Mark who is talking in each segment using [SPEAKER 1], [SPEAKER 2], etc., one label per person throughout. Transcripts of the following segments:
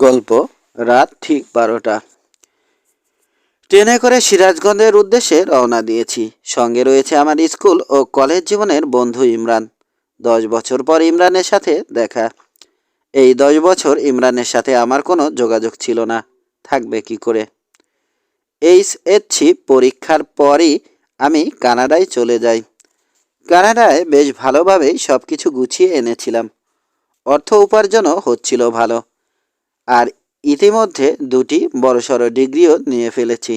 [SPEAKER 1] গল্প, রাত ঠিক বারোটা। ট্রেনে করে সিরাজগঞ্জের উদ্দেশ্যে রওনা দিয়েছি। সঙ্গে রয়েছে আমার স্কুল ও কলেজ জীবনের বন্ধু ইমরান। দশ বছর পর ইমরানের সাথে দেখা। এই দশ বছর ইমরানের সাথে আমার কোনো যোগাযোগ ছিল না। থাকবে কি করে? এইচ এসছি পরীক্ষার পরই আমি কানাডায় চলে যাই। কানাডায় বেশ ভালোভাবেই সব কিছু গুছিয়ে এনেছিলাম। অর্থ উপার্জনও হচ্ছিল ভালো। আর ইতিমধ্যে দুটি বড়সড় ডিগ্রিও নিয়ে ফেলেছি।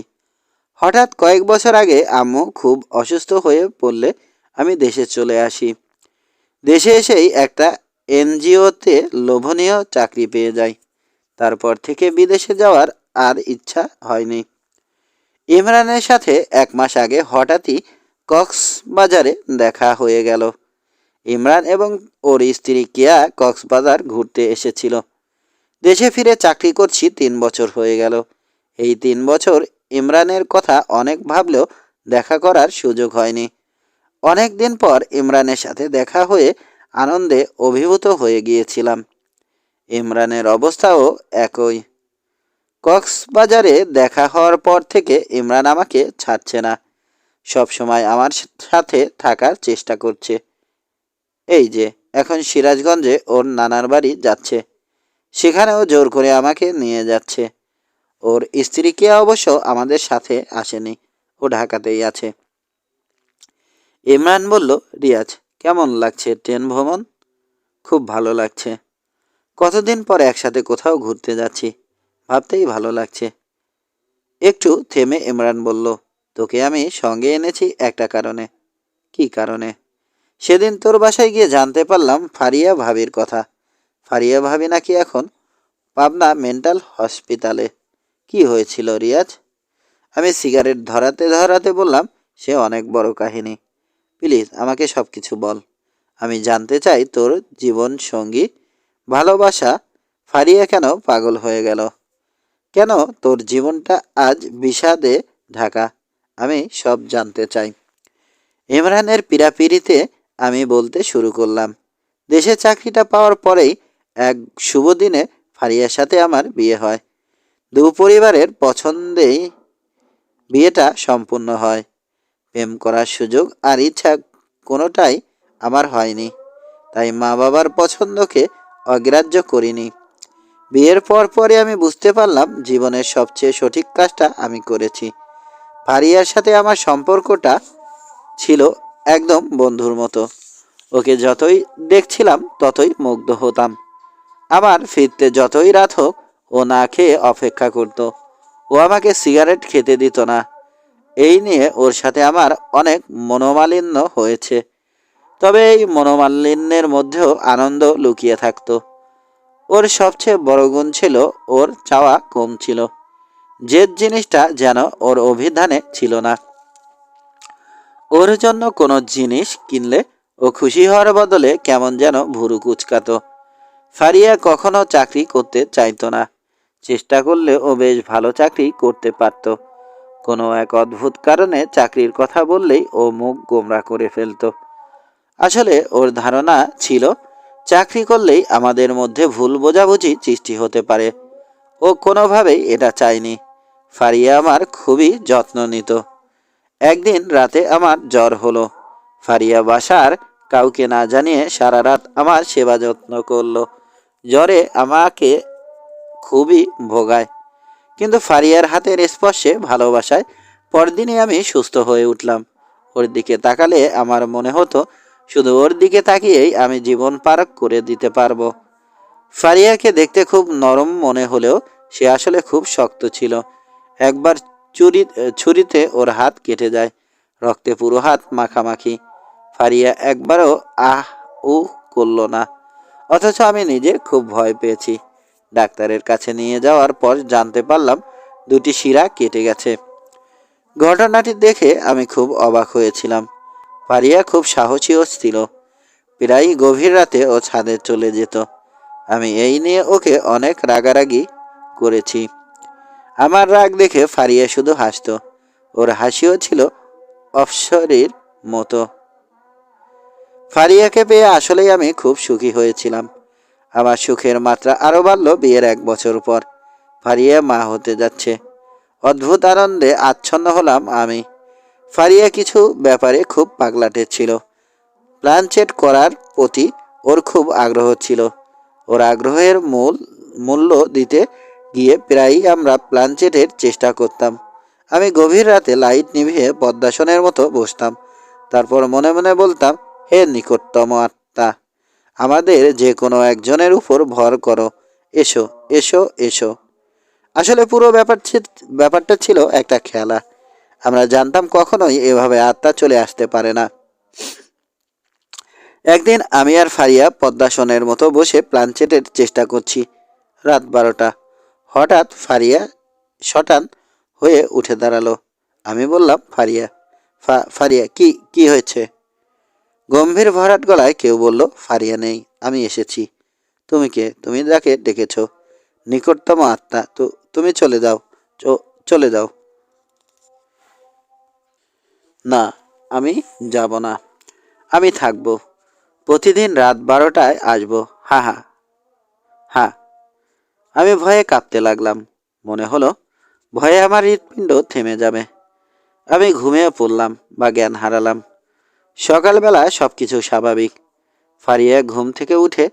[SPEAKER 1] হঠাৎ কয়েক বছর আগে আম্মু খুব অসুস্থ হয়ে পড়লে আমি দেশে চলে আসি। দেশে এসেই একটা এনজিওতে লোভনীয় চাকরি পেয়ে যাই। তারপর থেকে বিদেশে যাওয়ার আর ইচ্ছা হয়নি। ইমরানের সাথে এক মাস আগে হঠাৎই কক্সবাজারে দেখা হয়ে গেল। ইমরান এবং ওর স্ত্রী কেয়া কক্সবাজার ঘুরতে এসেছিল। দেশে ফিরে চাকরি করছি তিন বছর হয়ে গেল। এই তিন বছর ইমরানের কথা অনেক ভাবলেও দেখা করার সুযোগ হয়নি। অনেক দিন পর ইমরানের সাথে দেখা হয়ে আনন্দে অভিভূত হয়ে গিয়েছিলাম। ইমরানের অবস্থাও একই। কক্সবাজারে দেখা হওয়ার পর থেকে ইমরান আমাকে ছাড়ছে না। সব সময় আমার সাথে থাকার চেষ্টা করছে। এই যে, এখন সিরাজগঞ্জে ওর নানার বাড়ি যাচ্ছে। সেখানেও জোর করে আমাকে নিয়ে যাচ্ছে। ওর স্ত্রীকে অবশ্য আমাদের সাথে আসেনি, ও ঢাকাতেই আছে। ইমরান বলল, রিয়াজ, কেমন লাগছে ট্রেন ভ্রমণ? খুব ভালো লাগছে। কতদিন পর একসাথে কোথাও ঘুরতে যাচ্ছি, ভাবতেই ভালো লাগছে। একটু থেমে ইমরান বলল, তোকে আমি সঙ্গে এনেছি একটা কারণে। কি কারণে? সেদিন তোর বাসায় গিয়ে জানতে পারলাম ফারিয়া ভাবির কথা। ফারিয়া ভাবি নাকি এখন? পাবনা মেন্টাল হসপিটালে। কি হয়েছিল রিয়াজ? আমি সিগারেট ধরাতে ধরাতে বললাম, সে অনেক বড় কাহিনী। প্লিজ, আমাকে সব কিছু বল। আমি জানতে চাই তোর জীবন সঙ্গী ভালোবাসা ফারিয়া কেন পাগল হয়ে গেল? কেন তোর জীবনটা আজ বিষাদে ঢাকা? আমি সব জানতে চাই। ইমরানের পীড়াপিড়িতে আমি বলতে শুরু করলাম, দেশে চাকরিটা পাওয়ার পরেই এক শুভ দিনে ফারিয়ার সাথে আমার বিয়ে হয়। দু পরিবারের পছন্দেই বিয়েটা সম্পূর্ণ হয়। প্রেম করার সুযোগ আর ইচ্ছা কোনোটাই আমার হয়নি। তাই মা বাবার পছন্দকে অগ্রাহ্য করিনি। বিয়ের পর পরে আমি বুঝতে পারলাম জীবনের সবচেয়ে সঠিক কাজটা আমি করেছি। ফারিয়ার সাথে আমার সম্পর্কটা ছিল একদম বন্ধুর মতো। ওকে যতই দেখছিলাম ততই মুগ্ধ হতাম। আমার ফিরতে যতই রাত হোক, ও না খেয়ে অপেক্ষা করত। ও আমাকে সিগারেট খেতে দিত না। এই নিয়ে ওর সাথে আমার অনেক মনোমালিন্য হয়েছে। তবে এই মনোমালিন্যের মধ্যেও আনন্দ লুকিয়ে থাকতো। ওর সবচেয়ে বড় গুণ ছিল ওর চাওয়া কম ছিল। জেদ জিনিসটা যেন ওর অভিধানে ছিল না। ওর জন্য কোনো জিনিস কিনলে ও খুশি হওয়ার বদলে কেমন যেন ভুরু কুচকাতো। ফারিয়া কখনো চাকরি করতে চাইতো না। চেষ্টা করলে ও বেশ ভালো চাকরি করতে পারত। কোনো এক অদ্ভুত কারণে চাকরির কথা বললেই ও মুখ গোমরা করে ফেলতো। আসলে ওর ধারণা ছিল, চাকরি করলেই আমাদের মধ্যে ভুল বোঝাবুঝি সৃষ্টি হতে পারে। ও কোনোভাবেই এটা চায়নি। ফারিয়া আমার খুবই যত্ন নিত। একদিন রাতে আমার জ্বর হলো। ফারিয়া বাসার কাউকে না জানিয়ে সারা রাত আমার সেবা যত্ন করল। জ্বরে আমাকে খুবই ভোগায়। কিন্তু ফারিয়ার হাতের স্পর্শে ভালোবাসায় পরদিনই আমি সুস্থ হয়ে উঠলাম। ওর দিকে তাকালে আমার মনে হতো শুধু ওর দিকে তাকিয়েই আমি জীবন পার করে দিতে পারব। ফারিয়াকে দেখতে খুব নরম মনে হলেও সে আসলে খুব শক্ত ছিল। একবার চুরি, ছুরিতে ওর হাত কেটে যায়, রক্তে পুরো হাত মাখামাখি। ফারিয়া একবারও আহ উ করল না। অথচ আমি নিজে খুব ভয় পেয়েছি। ডাক্তারের কাছে নিয়ে যাওয়ার পর জানতে পারলাম দুটি শিরা কেটে গেছে। ঘটনাটি দেখে আমি খুব অবাক হয়েছিলাম। ফারিয়া খুব সাহসীও ছিল প্রায় গভীর রাতে ও ছাদে চলে যেত। আমি এই নিয়ে ওকে অনেক রাগারাগি করেছি। আমার রাগ দেখে ফারিয়া শুধু হাসতো। ওর হাসিও ছিল অপসরের মতো। ফারিয়াকে পেয়ে আসলেই আমি খুব সুখী হয়েছিলাম। আমার সুখের মাত্রা আরও বাড়ল বিয়ের এক বছর পর। ফারিয়া মা হতে যাচ্ছে। অদ্ভুত আনন্দে আচ্ছন্ন হলাম আমি। ফারিয়া কিছু ব্যাপারে খুব পাগলাটে ছিল। প্ল্যানচেট করার প্রতি ওর খুব আগ্রহ ছিল। ওর আগ্রহের মূল, মূল্য দিতে গিয়ে প্রায়ই আমরা প্ল্যানচেটের চেষ্টা করতাম। আমি গভীর রাতে লাইট নিভিয়ে পদ্মাসনের মতো বসতাম। তারপর মনে মনে বলতাম হে নিকটতম আত্মা, আমাদের যে কোনো একজনের উপর ভর করো। এসো এসো এসো। আসলে পুরো ব্যাপার ব্যাপারটা ছিল একটা খেলা। আমরা জানতাম কখনোই এভাবে আত্মা চলে আসতে পারে না। একদিন আমি আর ফারিয়া পদ্মাসনের মতো বসে প্লানচেটের চেষ্টা করছি। রাত বারোটা। হঠাৎ ফারিয়া শটান হয়ে উঠে দাঁড়াল। আমি বললাম, ফারিয়া ফারিয়া, কি কি হয়েছে? গম্ভীর ভরাট গলায় কেউ বলল, ফারিয়া নেই, আমি এসেছি। তুমি কে? তুমি যাকে ডেকেছ? নিকটতম আত্মা, তো, তুমি চলে যাও চলে যাও। না, আমি যাব না। আমি থাকব। প্রতিদিন রাত বারোটায় আসব। হা হা হা। আমি ভয়ে কাঁপতে লাগলাম। মনে হলো, ভয়ে আমার হৃৎপিণ্ড থেমে যাবে। আমি ঘুমিয়ে পড়লাম বা জ্ঞান হারালাম। সকালবেলা সব কিছু স্বাভাবিক। ফারিয়া ঘুম থেকে উঠে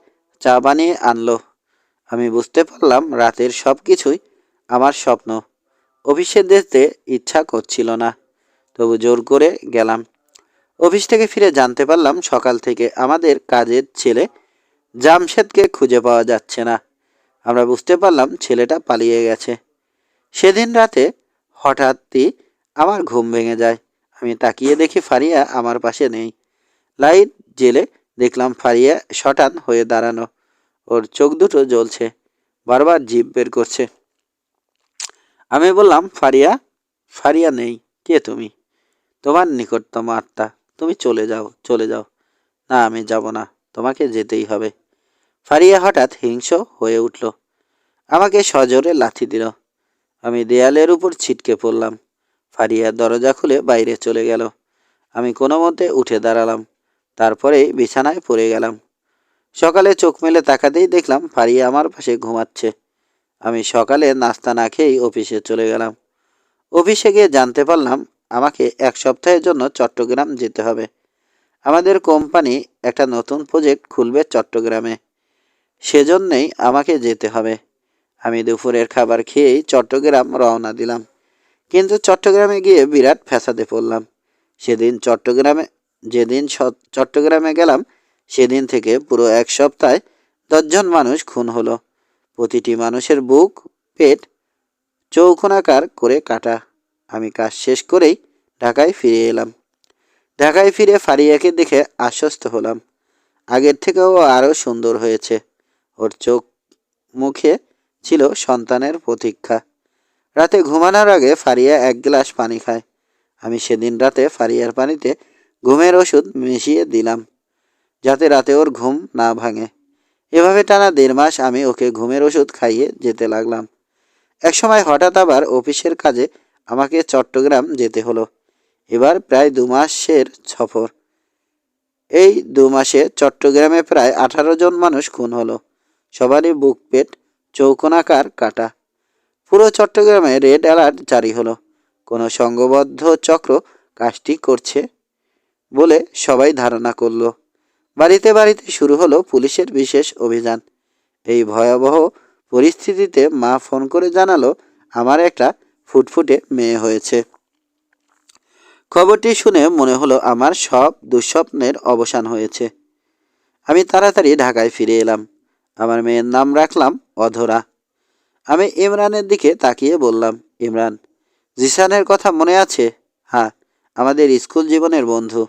[SPEAKER 1] চা বানিয়ে আনলো। আমি বুঝতে পারলাম রাতের সব কিছুই আমার স্বপ্ন। অফিসে যেতে ইচ্ছা করছিল না, তবু জোর করে গেলাম। অফিস থেকে ফিরে জানতে পারলাম সকাল থেকে আমাদের কাজের ছেলে জামশেদকে খুঁজে পাওয়া যাচ্ছে না। আমরা বুঝতে পারলাম ছেলেটা পালিয়ে গেছে। সেদিন রাতে হঠাৎই আমার ঘুম ভেঙে যায়। আমি তাকিয়ে দেখি ফারিয়া আমার পাশে নেই। লাইট জেলে দেখলাম ফারিয়া শটান হয়ে দাঁড়ানো। ওর চোখ দুটো জ্বলছে, বারবার জিভ বের করছে। আমি বললাম, ফারিয়া ফারিয়া নেই, কে তুমি? তোমার নিকটতম আত্মা, তুমি চলে যাও চলে যাও। না, আমি যাব না, তোমাকে যেতেই হবে। ফারিয়া হঠাৎ হিংস হয়ে উঠল। আমাকে সজোরে লাথি দিল। আমি দেয়ালের উপর ছিটকে পড়লাম। ফারিয়া দরজা খুলে বাইরে চলে গেল। আমি কোনো মতে উঠে দাঁড়ালাম তারপরে বিছানায় পড়ে গেলাম। সকালে চোখ মেলে তাকাতেই দেখলাম ফারিয়া আমার পাশে ঘুমাচ্ছে। আমি সকালে নাস্তা না খেয়েই অফিসে চলে গেলাম। অফিসে গিয়ে জানতে পারলাম আমাকে এক সপ্তাহের জন্য চট্টগ্রাম যেতে হবে। আমাদের কোম্পানি একটা নতুন প্রজেক্ট খুলবে চট্টগ্রামে। সেজন্যেই আমাকে যেতে হবে। আমি দুপুরের খাবার খেয়েই চট্টগ্রাম রওনা দিলাম। কিন্তু চট্টগ্রামে গিয়ে বিরাট ফ্যাসাদে পড়লাম। সেদিন চট্টগ্রামে, যেদিন চট্টগ্রামে গেলাম, সেদিন থেকে পুরো এক সপ্তাহে দশজন মানুষ খুন হলো। প্রতিটি মানুষের বুক, পেট চৌকোনাকার করে কাটা। আমি কাজ শেষ করেই ঢাকায় ফিরে এলাম। ঢাকায় ফিরে ফারিয়াকে দেখে আশ্বস্ত হলাম। আগের থেকেও আরও সুন্দর হয়েছে। ওর চোখ, মুখে ছিল সন্তানের প্রতীক্ষা। রাতে ঘুমানোর আগে ফারিয়া এক গ্লাস পানি খায়। আমি সেদিন রাতে ফারিয়ার পানিতে ঘুমের ওষুধ মিশিয়ে দিলাম, যাতে রাতে ওর ঘুম না ভাঙে। এভাবে টানা দেড় মাস আমি ওকে ঘুমের ওষুধ খাইয়ে যেতে লাগলাম। একসময় হঠাৎ আবার অফিসের কাজে আমাকে চট্টগ্রাম যেতে হলো। এবার প্রায় দু মাসের সফর। এই দু মাসে চট্টগ্রামে প্রায় আঠারো জন মানুষ খুন হলো। সবারই বুক, পেট, চৌকোনাকার কাটা। পুরো চট্টগ্রামে রেড অ্যালার্ট জারি হলো। কোনো সংঘবদ্ধ চক্র কাজটি করছে বলে সবাই ধারণা করল। বাড়িতে বাড়িতে শুরু হলো পুলিশের বিশেষ অভিযান। এই ভয়াবহ পরিস্থিতিতে মা ফোন করে জানালো, আমার একটা ফুটফুটে মেয়ে হয়েছে। খবরটি শুনে মনে হলো, আমার সব দুঃস্বপ্নের অবসান হয়েছে। আমি তাড়াতাড়ি ঢাকায় ফিরে এলাম। আমার মেয়ের নাম রাখলাম অধরা। আমি ইমরানের দিকে তাকিয়ে বললাম, ইমরান, জিসানের কথা মনে আছে? হ্যাঁ আমাদের স্কুল জীবনের বন্ধু।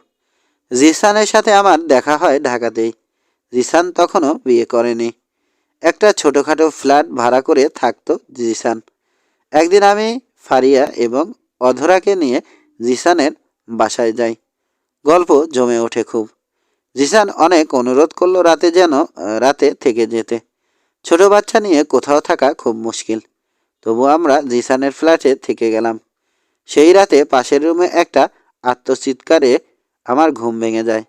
[SPEAKER 1] জিসানের সাথে আমার দেখা হয় ঢাকাতেই। জিসান তখনও বিয়ে করেনি। একটা ছোটোখাটো ফ্ল্যাট ভাড়া করে থাকতো জিসান। একদিন আমি ফারিয়া এবং অধরাকে নিয়ে জিসানের বাসায় যাই। গল্প জমে ওঠে খুব। জিসান অনেক অনুরোধ করল রাতে যেন, রাতে থেকে যেতে। ছোট বাচ্চা নিয়ে কোথাও থাকা খুব মুশকিল। তবু আমরা জিসানের ফ্ল্যাটে থেকে গেলাম। সেই রাতে পাশের রুমে একটা আত্মচিৎকারে আমার ঘুম ভেঙে যায়।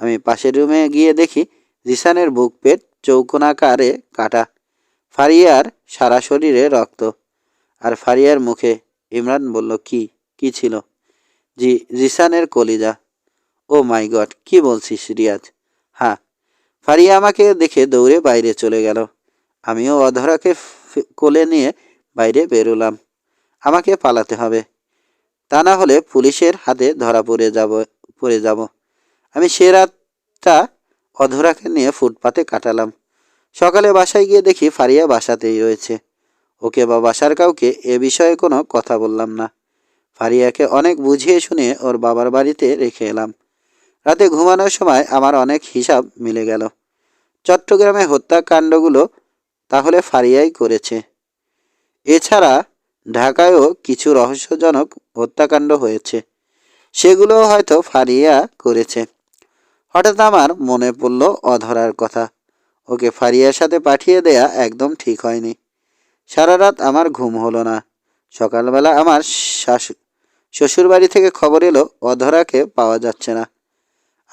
[SPEAKER 1] আমি পাশের রুমে গিয়ে দেখি জিসানের বুক পেট চৌকোনাকারে কাটা। ফারিয়ার সারা শরীরে রক্ত। আর ফারিয়ার মুখে ইমরান বলল, কি কি ছিল? জি, জিসানের কলিজা। ও মাই গড, কি বলছিস রিয়াজ? হ্যাঁ। ফারিয়া আমাকে দেখে দৌড়ে বাইরে চলে গেল। আমিও অধরাকে কোলে নিয়ে বাইরে বেরোলাম। আমাকে পালাতে হবে। তা না হলে পুলিশের হাতে ধরা পড়ে যাব পড়ে যাব। আমি সে রাতটা অধরাকে নিয়ে ফুটপাতে কাটালাম। সকালে বাসায় গিয়ে দেখি ফারিয়া বাসাতেই রয়েছে। ওকে বা বাসার কাউকে এ বিষয়ে কোনো কথা বললাম না। ফারিয়াকে অনেক বুঝিয়ে শুনিয়ে ওর বাবার বাড়িতে রেখে এলাম। রাতে ঘুমানোর সময় আমার অনেক হিসাব মিলে গেল। চট্টগ্রামে হত্যাকাণ্ডগুলো তাহলে ফারিয়াই করেছে। এছাড়া ঢাকায়ও কিছু রহস্যজনক হত্যাকাণ্ড হয়েছে। সেগুলো হয়তো ফারিয়া করেছে। হঠাৎ আমার মনে পড়ল অধরার কথা। ওকে ফারিয়ার সাথে পাঠিয়ে দেয়া একদম ঠিক হয়নি। সারা রাত আমার ঘুম হলো না। সকালবেলা আমার শাশু, শ্বশুরবাড়ি থেকে খবর এলো অধরাকে পাওয়া যাচ্ছে না।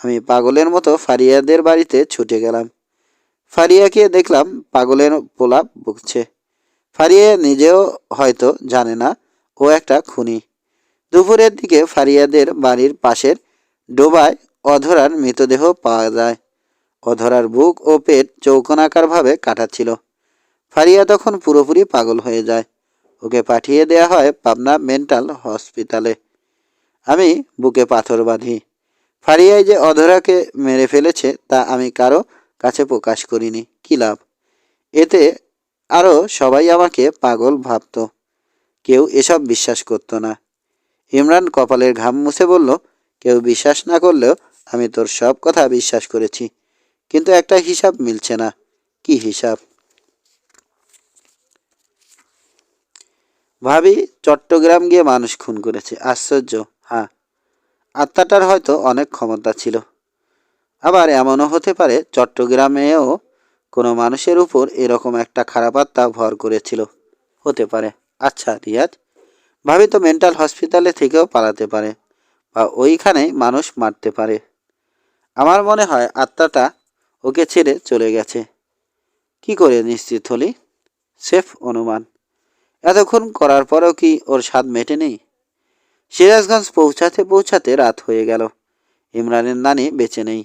[SPEAKER 1] আমি পাগলের মতো ফারিয়াদের বাড়িতে ছুটে গেলাম। ফারিয়াকে দেখলাম পাগলের পোলাপ বকছে। ফারিয়া নিজেও হয়তো জানে না, ও একটা খুনি। দুপুরের দিকে ফারিয়াদের বাড়ির পাশের ডোবায় অধরার মৃতদেহ পাওয়া যায়। অধরার বুক ও পেট চৌকোনাকারভাবে কাটাচ্ছিল। ফারিয়া তখন পুরোপুরি পাগল হয়ে যায়। ওকে পাঠিয়ে দেয়া হয় পাবনা মেন্টাল হসপিটালে। আমি বুকে পাথর বাঁধি। ফারিয়ায় যে অধরাকে মেরে ফেলেছে তা আমি কারও কাছে প্রকাশ করিনি। কী লাভ? এতে আরও সবাই আমাকে পাগল ভাবত। কেউ এসব বিশ্বাস করতো না। ইমরান কপালের ঘাম মুছে বলল, কেউ বিশ্বাস না করলেও আমি তোর সব কথা বিশ্বাস করেছি। কিন্তু একটা হিসাব মিলছে না। কি হিসাব? ভাবি চট্টগ্রাম গিয়ে মানুষ খুন করেছে। আশ্চর্য হ্যাঁ। আত্মাটার হয়তো অনেক ক্ষমতা ছিল। আবার এমনও হতে পারে, চট্টগ্রামেও কোনো মানুষের উপর এরকম একটা খারাপ আত্মা ভর করেছিল। হতে পারে। আচ্ছা রিয়াজ, ভাবি তো মেন্টাল হসপিটালে থেকেও পালাতে পারে বা ওইখানেই মানুষ মারতে পারে। আমার মনে হয় আত্মাটা ওকে ছেড়ে চলে গেছে। কি করে নিশ্চিত হলি? সেফ অনুমান। এতক্ষণ করার পরেও কি ওর স্বাদ মেটে নেই সিরাজগঞ্জ পৌঁছাতে পৌঁছাতে রাত হয়ে গেল। ইমরানের নানি বেঁচে নেই।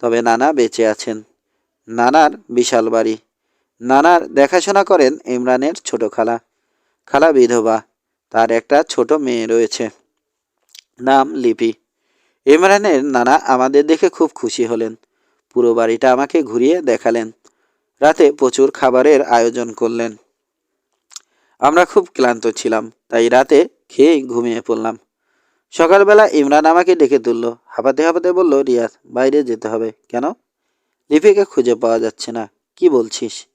[SPEAKER 1] তবে নানা বেঁচে আছেন। নানার বিশাল বাড়ি। নানার দেখাশোনা করেন ইমরানের ছোট খালা খালা বিধবা, তার একটা ছোট মেয়ে রয়েছে। নাম লিপি। ইমরানের নানা আমাদের দেখে খুব খুশি হলেন। পুরো বাড়িটা আমাকে ঘুরিয়ে দেখালেন। রাতে প্রচুর খাবারের আয়োজন করলেন। আমরা খুব ক্লান্ত ছিলাম, তাই রাতে খেয়ে ঘুমিয়ে পড়লাম। সকালবেলা ইমরান আমাকে ডেকে তুলল। হাঁপাতে হাঁপাতে বলল, রিয়াজ, বাইরে যেতে হবে। কেন? লিপিকে খুঁজে পাওয়া যাচ্ছে না। কি বলছিস?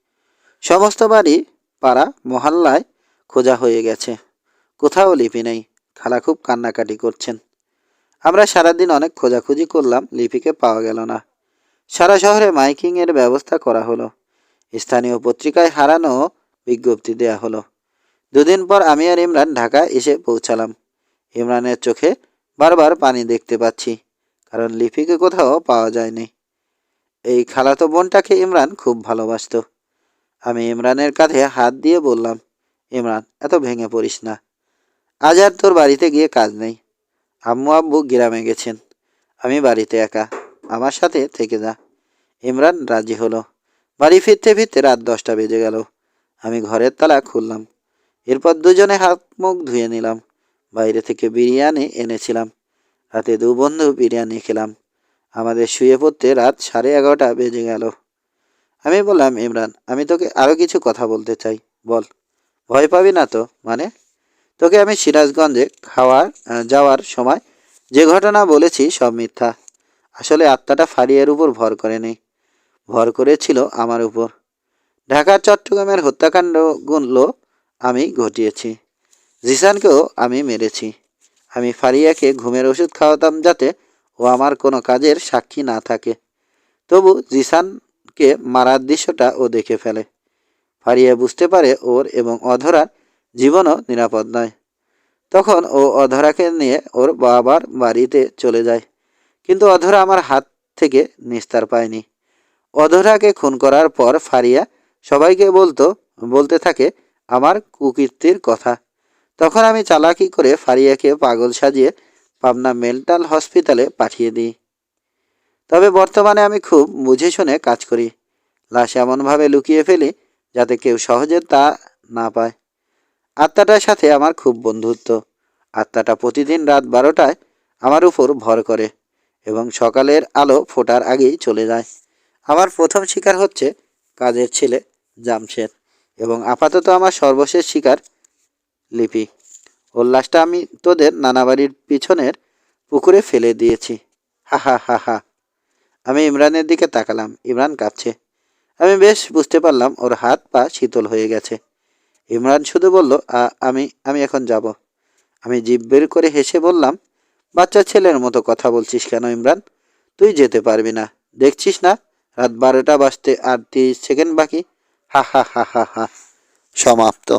[SPEAKER 1] সমস্ত বাড়ি, পাড়া, মহল্লায় খোঁজা হয়ে গেছে। কোথাও লিপি নেই। খালা খুব কান্নাকাটি করছেন। আমরা সারাদিন অনেক খোঁজাখুঁজি করলাম, লিপিকে পাওয়া গেল না। সারা শহরে মাইকিংয়ের ব্যবস্থা করা হলো। স্থানীয় পত্রিকায় হারানো বিজ্ঞপ্তি দেয়া হলো। দুদিন পর আমি আর ইমরান ঢাকা এসে পৌঁছালাম। ইমরানের চোখে বারবার পানি দেখতে পাচ্ছি, কারণ লিপিকে কোথাও পাওয়া যায়নি। এই খালাতো বোনটাকে ইমরান খুব ভালোবাসতো। আমি ইমরানের কাঁধে হাত দিয়ে বললাম, ইমরান, এত ভেঙে পড়িস না। আজ আর তোর বাড়িতে গিয়ে কাজ নেই। আম্মু আব্বু গ্রামে গেছেন। আমি বাড়িতে একা। আমার সাথে থেকে যা। ইমরান রাজি হলো। বাড়ি ফিরতে ফিরতে রাত দশটা বেজে গেল। আমি ঘরের তালা খুললাম। এরপর দুজনে হাত মুখ ধুয়ে নিলাম। বাইরে থেকে বিরিয়ানি এনেছিলাম। রাতে দু বন্ধু বিরিয়ানি খেলাম। আমাদের শুয়ে পড়তে রাত সাড়ে এগারোটা বেজে গেল। আমি বললাম, ইমরান, আমি তোকে আরও কিছু কথা বলতে চাই। বল। ভয় পাবি না তো? মানে? তোকে আমি সিরাজগঞ্জে খাওয়ার যাওয়ার সময় যে ঘটনা বলেছি সব মিথ্যা। আসলে আত্মাটা ফারিয়ার উপর ভর করেনি ভর করেছিল আমার উপর। ঢাকার চট্টগ্রামের হত্যাকাণ্ডগুলো আমি, ঘটিয়েছি। জিসানকেও আমি মেরেছি। আমি ফারিয়াকে ঘুমের ওষুধ খাওয়াতাম যাতে ও আমার কোনো কাজের সাক্ষী না থাকে। তবু জিসানকে মারার দৃশ্যটা ও দেখে ফেলে। ফারিয়া বুঝতে পারে ওর এবং অধরার জীবনও নিরাপদ নয়। তখন ও অধরাকে নিয়ে ওর বাবার বাড়িতে চলে যায়। কিন্তু অধরা আমার হাত থেকে নিস্তার পায়নি। অধরাকে খুন করার পর ফারিয়া সবাইকে বলতো, বলতে থাকে, আমার কুকীর্তির কথা। তখন আমি চালাকি করে ফারিয়াকে পাগল সাজিয়ে পাবনা মেন্টাল হসপিটালে পাঠিয়ে দিই। তবে বর্তমানে আমি খুব বুঝে শুনে কাজ করি। লাশ এমনভাবে লুকিয়ে ফেলি যাতে কেউ সহজে তা না পায়। আত্মাটার সাথে আমার খুব বন্ধুত্ব। আত্মাটা প্রতিদিন রাত বারোটায় আমার উপর ভর করে এবং সকালের আলো ফোটার আগেই চলে যায়। আমার প্রথম শিকার হচ্ছে কাজের ছেলে জামশেদ এবং আপাতত আমার সর্বশেষ শিকার লিপি। লাশটা আমি তোদের নানাবাড়ির পিছনের পুকুরে ফেলে দিয়েছি। হা হা হা হা। আমি ইমরানের দিকে তাকালাম। ইমরান কাঁপছে আমি বেশ বুঝতে পারলাম ওর হাত পা শীতল হয়ে গেছে। ইমরান শুধু বলল, "আ- আমি আমি এখন যাব। আমি জিভ বের করে হেসে বললাম, বাচ্চা ছেলের মতো কথা বলছিস কেন ইমরান? তুই যেতে পারবি না। দেখছিস না? রাত বারোটা বাজতে আর তিরিশ সেকেন্ড বাকি। হা হা হা হা হা। সমাপ্ত।